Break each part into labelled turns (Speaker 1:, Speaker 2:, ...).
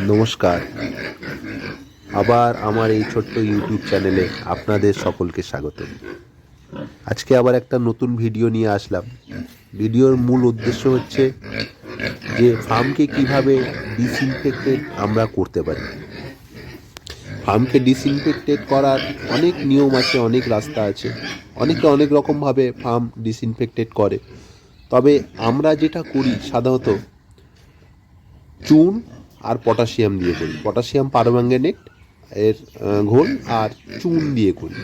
Speaker 1: নমস্কার। আবার আমার এই ছোট্ট ইউটিউব চ্যানেলে আপনাদের সকলকে স্বাগত আজকে আবার একটা নতুন ভিডিও নিয়ে আসলাম। ভিডিওর মূল উদ্দেশ্য হচ্ছে যে ফার্মকে কীভাবে ডিসইনফেক্টেড আমরা করতে পারি। ফার্মকে ডিসইনফেক্টেড করার অনেক নিয়ম আছে, অনেক রাস্তা আছে। অনেকে অনেক রকমভাবে ফার্ম ডিসইনফেক্টেড করে। তবে আমরা যেটা করি সাধারণত চুন আর পটাশিয়াম দিয়ে করি পটাশিয়াম পারম্যাঙ্গানেট এর ঘোল আর চুন দিয়ে করি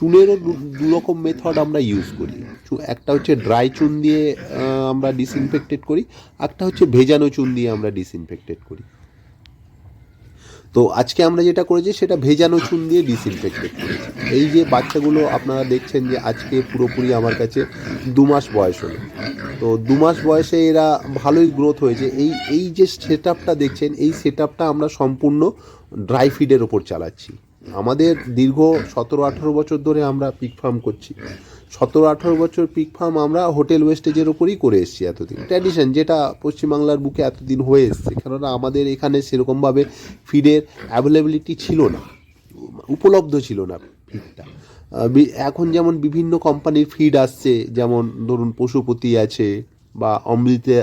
Speaker 1: চুনেরও দু- রকম মেথড আমরা ইউজ করি। একটা হচ্ছে ড্রাই চুন দিয়ে আমরা ডিসইনফেক্টেড করি, একটা হচ্ছে ভেজানো চুন দিয়ে আমরা ডিসইনফেক্টেড করি। তো আজকে আমরা যেটা করেছি সেটা ভেজানো চুন দিয়ে ডিসইনফেক্টেড করেছি এই যে বাচ্চাগুলো আপনারা দেখছেন যে আজকে পুরোপুরি আমার কাছে দু মাস বয়স হলো। তো দু মাস বয়সে এরা ভালোই গ্রোথ হয়েছে। এই এই যে সেট দেখছেন, এই সেট আমরা সম্পূর্ণ ড্রাই ফিডের ওপর চালাচ্ছি। আমাদের দীর্ঘ সতেরো আঠেরো বছর ধরে আমরা পিক ফার্ম করছি। সতেরো আঠেরো বছর পিক ফার্ম আমরা হোটেল ওয়েস্টেজের ওপরই করে এসেছি এতদিন। ট্র্যাডিশন যেটা পশ্চিমবাংলার বুকে এতদিন হয়ে এসছে, কেননা আমাদের এখানে সেরকমভাবে ফিডের অ্যাভেলেবিলিটি ছিল না, উপলব্ধ ছিল না ফিডটা এখন যেমন বিভিন্ন কোম্পানির ফিড আসছে, যেমন ধরুন পশুপতি আছে বা অমৃতে,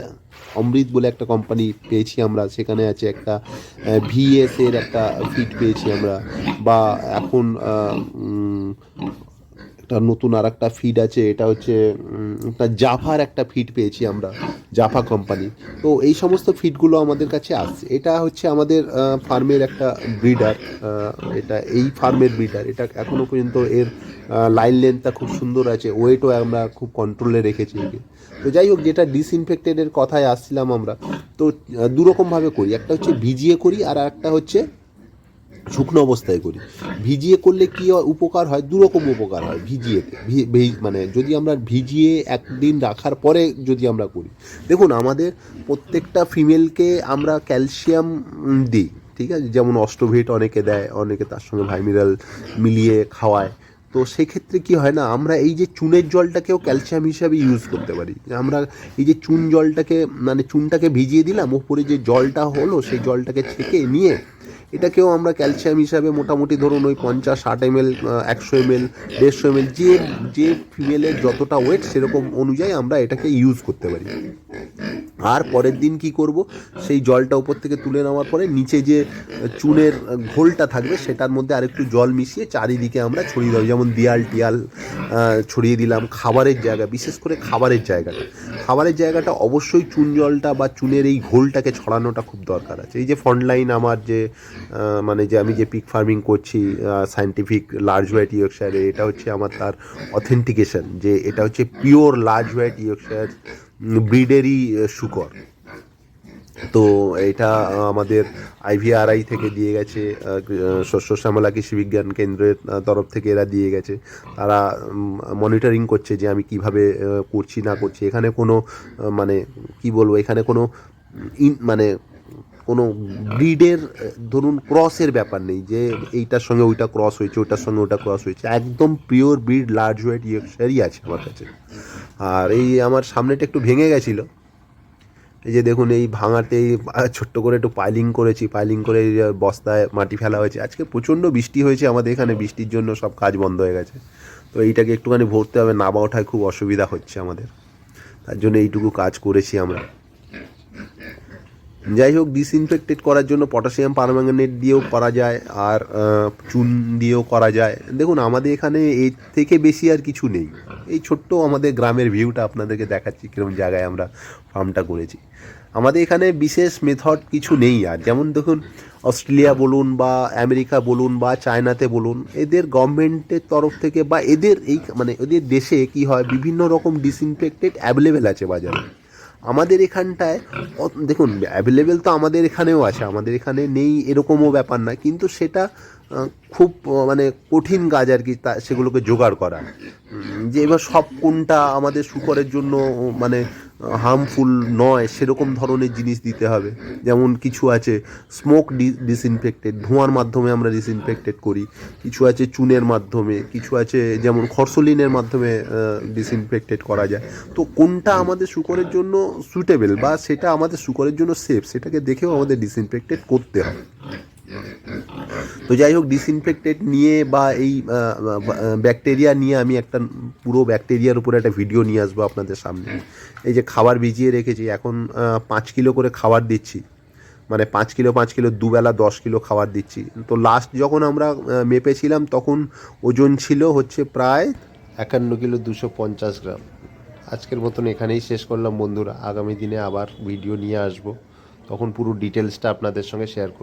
Speaker 1: অমৃত বলে একটা কোম্পানি পেয়েছি আমরা, সেখানে আছে একটা ভিএস এর একটা ফিড পেয়েছি আমরা, বা এখন একটা নতুন আর একটা ফিড আছে, এটা হচ্ছে একটা জাফার একটা ফিড পেয়েছি আমরা, জাফা কোম্পানি তো এই সমস্ত ফিডগুলো আমাদের কাছে আসছে। এটা হচ্ছে আমাদের ফার্মের একটা ব্রিডার এটা এই ফার্মের ব্রিডার এটা এখনও পর্যন্ত এর লাইন লেন্থটা খুব সুন্দর আছে ওয়েটও আমরা খুব কন্ট্রোলে রেখেছি একে। তো যাই হোক, যেটা ডিসইনফেক্টেডের কথায় আসছিলাম আমরা, তো দুরকমভাবে করি। একটা হচ্ছে ভিজিয়ে করি আর একটা হচ্ছে শুকনো অবস্থায় করি। ভিজিয়ে করলে কি উপকার হয়? দুরকম উপকার হয় ভিজিয়েতে ভি- ভি- মানে যদি আমরা ভিজিয়ে একদিন রাখার পরে যদি আমরা করি। দেখুন, আমাদের প্রত্যেকটা ফিমেলকে আমরা ক্যালসিয়াম দিই, ঠিক আছে? যেমন অস্টোভেট অনেকে দেয়, অনেকে তার সঙ্গে ভাইমিনাল মিলিয়ে খাওয়ায়। তো সেক্ষেত্রে কি হয় না, আমরা এই যে চুনের জলটাকেও ক্যালসিয়াম হিসাবে ইউজ করতে পারি। আমরা এই যে চুন জলটাকে মানে চুনটাকে ভিজিয়ে দিলাম, ওপরে যে জলটা হলো, সেই জলটাকে ছেঁকে নিয়ে এটাকেও আমরা ক্যালসিয়াম হিসাবে মোটামুটি ধরুন ওই পঞ্চাশ, ষাট এম এল একশো এম এল দেড়শো এম এল যে যে ফিমেলের যতটা ওয়েট সেরকম অনুযায়ী আমরা এটাকে ইউজ করতে পারি। আর পরের দিন কি করব? সেই জলটা উপর থেকে তুলে নেওয়ার পরে নিচে যে চুনের ঘোলটা থাকবে সেটার মধ্যে আরেকটু জল মিশিয়ে চারিদিকে আমরা ছড়িয়ে দেবো। যেমন দিয়াল, টিয়াল ছড়িয়ে দিলাম। খাবারের জায়গা, বিশেষ করে খাবারের জায়গাটা। খাবারের জায়গাটা অবশ্যই চুন জলটা বা চুনের এই ঘোলটাকে ছড়ানোটা খুব দরকার আছে। এই যে ফন্ডলাইন আমার যে মানে যে আমি যে পিক ফার্মিং করছি সায়েন্টিফিক লার্জ হোয়াইট ইয়র্কশায়ারে এটা হচ্ছে আমার তার অথেন্টিকেশন যে এটা হচ্ছে পিওর লার্জ হোয়াইট ইয়র্কশায়ার ব্রিডেরই শুকর। তো এটা আমাদের আইভিআরআই থেকে দিয়ে গেছে শস্য শ্যামলা কৃষি বিজ্ঞান কেন্দ্রের তরফ থেকে এরা দিয়ে গেছে। তারা মনিটরিং করছে যে আমি কীভাবে করছি, না করছি। এখানে কোনো মানে কি বলব, এখানে কোনো, ইন মানে কোনো ব্রিডের, ধরুন, ক্রসের ব্যাপার নেই যে এইটার সঙ্গে ওইটা ক্রস হয়েছে, ওইটার সঙ্গে ওটা ক্রস হয়েছে। একদম পিওর ব্রিড লার্জ ওয়েট ইয়র্কশায়ারই আছে আমার কাছে। আর এই আমার সামনেটা একটু ভেঙে গেছিল। এই যে দেখুন, এই ভাঙাতেই ছোট্ট করে একটু পাইলিং করেছি পাইলিং করে বস্তায় মাটি ফেলা হয়েছে। আজকে প্রচণ্ড বৃষ্টি হয়েছে আমাদের এখানে, বৃষ্টির জন্য সব কাজ বন্ধ হয়ে গেছে। তো এইটাকে একটুখানি ভরতে হবে নাবা ওঠায় খুব অসুবিধা হচ্ছে আমাদের। তার জন্য এইটুকু কাজ করেছি আমরা। যাই হোক ডিসইনফেক্টেড করার জন্য পটাশিয়াম পারম্যাঙ্গানেট দিয়েও করা যায় আর চুন দিয়েও করা যায়। দেখুন, আমাদের এখানে এর থেকে বেশি আর কিছু নেই। এই ছোট্ট আমাদের গ্রামের ভিউটা আপনাদেরকে দেখাচ্ছি কীরকম জায়গায় আমরা ফার্মটা করেছি। আমাদের এখানে বিশেষ মেথড কিছু নেই আর। যেমন দেখুন, অস্ট্রেলিয়া বলুন বা আমেরিকা বলুন বা চায়নাতে বলুন, এদের গভর্নমেন্টের তরফ থেকে বা এদের এই মানে এদের দেশে কি হয়, বিভিন্ন রকম ডিসইনফেক্টেড অ্যাভেলেবেল আছে বাজারে। আমাদের এখানটায় দেখুন অ্যাভেলেবেল তো আমাদের এখানেও আছে, আমাদের এখানে নেই এরকমও ব্যাপার না, কিন্তু সেটা খুব মানে কঠিন কাজ আর কি তা, সেগুলোকে জোগাড় করা। যে এবার সব কোনটা আমাদের শুকরের জন্য মানে হার্মফুল নয়, সেরকম ধরনের জিনিস দিতে হবে। যেমন কিছু আছে স্মোক ডি ডিসইনফেক্টেড ধোঁয়ার মাধ্যমে আমরা ডিসইনফেক্টেড করি। কিছু আছে চুনের মাধ্যমে, কিছু আছে যেমন খরসলিনের মাধ্যমে ডিসইনফেক্টেড করা যায়। তো কোনটা আমাদের শুকরের জন্য সুটেবল বা সেটা আমাদের শুকরের জন্য সেফ সেটাকে দেখেও আমাদের ডিসইনফেক্টেড করতে হবে। তো যাই হোক ডিসইনফেক্টেড নিয়ে বা এই ব্যাকটেরিয়া নিয়ে আমি একটা পুরো ব্যাকটেরিয়ার উপরে একটা ভিডিও নিয়ে আসব আপনাদের সামনে। এই যে খাবার ভিজিয়ে রেখেছি এখন পাঁচ কিলো করে খাবার দিচ্ছি। মানে পাঁচ কিলো পাঁচ কিলো দুবেলা দশ কিলো খাবার দিচ্ছি। তো লাস্ট যখন আমরা মেপেছিলাম তখন ওজন ছিল হচ্ছে প্রায় একান্ন কিলো দুশো পঞ্চাশ গ্রাম। আজকের মতন এখানেই শেষ করলাম বন্ধুরা। আগামী দিনে আবার ভিডিও নিয়ে আসব। তখন পুরো ডিটেলসটা আপনাদের সঙ্গে শেয়ার করব।